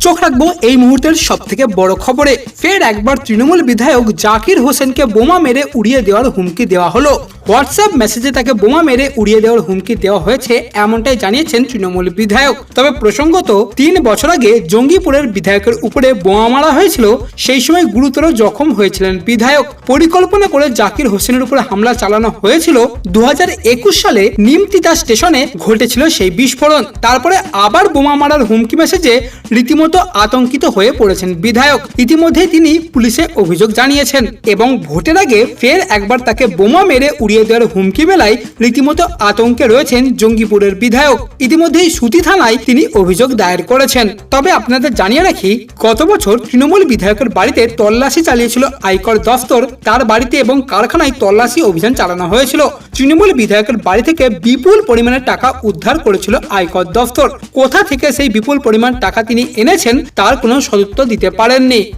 চোখ রাখব এই মুহূর্তের সব থেকে বড় খবরে। ফের একবার তৃণমূল বিধায়ক জাকির হোসেনকে বোমা মেরে উড়িয়ে দেওয়ার হুমকি দেওয়া হলো। হোয়াটসঅ্যাপ মেসেজে তাকে বোমা মেরে উড়িয়ে দেওয়ার হুমকি দেওয়া হয়েছে, এমনটাই জানিয়েছেন তৃণমূল বিধায়ক। তবে প্রসঙ্গত, তিন বছর আগে জঙ্গিপুরের বিধায়কের উপরে বোমা মারা হয়েছিল, সেই সময় গুরুতর জখম হয়েছিলেন বিধায়ক। পরিকল্পনা করে জাকির হোসেনের উপরে হামলা চালানো হয়েছিল। দু হাজার একুশ সালে নিমতিতা স্টেশনে ঘটেছিল সেই বিস্ফোরণ। তারপরে আবার বোমা মারার হুমকি মেসেজে রীতিমতো আতঙ্কিত হয়ে পড়েছেন বিধায়ক। ইতিমধ্যেই তিনি পুলিশে অভিযোগ জানিয়েছেন এবং ভোটের আগে ফের একবার তাকে বোমা মেরে উড়িয়ে দেওয়ার হুমকি বেলায় রীতিমতো আতঙ্কে রয়েছেন জঙ্গিপুরের বিধায়ক। ইতিমধ্যেই সুতি থানায় তিনি অভিযোগ দায়ের করেছেন। তবে আপনাদের জানিয়ে রাখি, গত বছর তৃণমূল বিধায়কের বাড়িতে তল্লাশি চালিয়েছিল আয়কর দফতর। তার বাড়িতে এবং কারখানায় তল্লাশি অভিযান চালানো হয়েছিল। তৃণমূল বিধায়কের বাড়ি থেকে বিপুল পরিমাণে টাকা উদ্ধার করেছিল আয়কর দফতর। কোথা থেকে সেই বিপুল পরিমাণ টাকা তিনি এনেছেন, তার কোনো সদুত্তর দিতে পারেননি।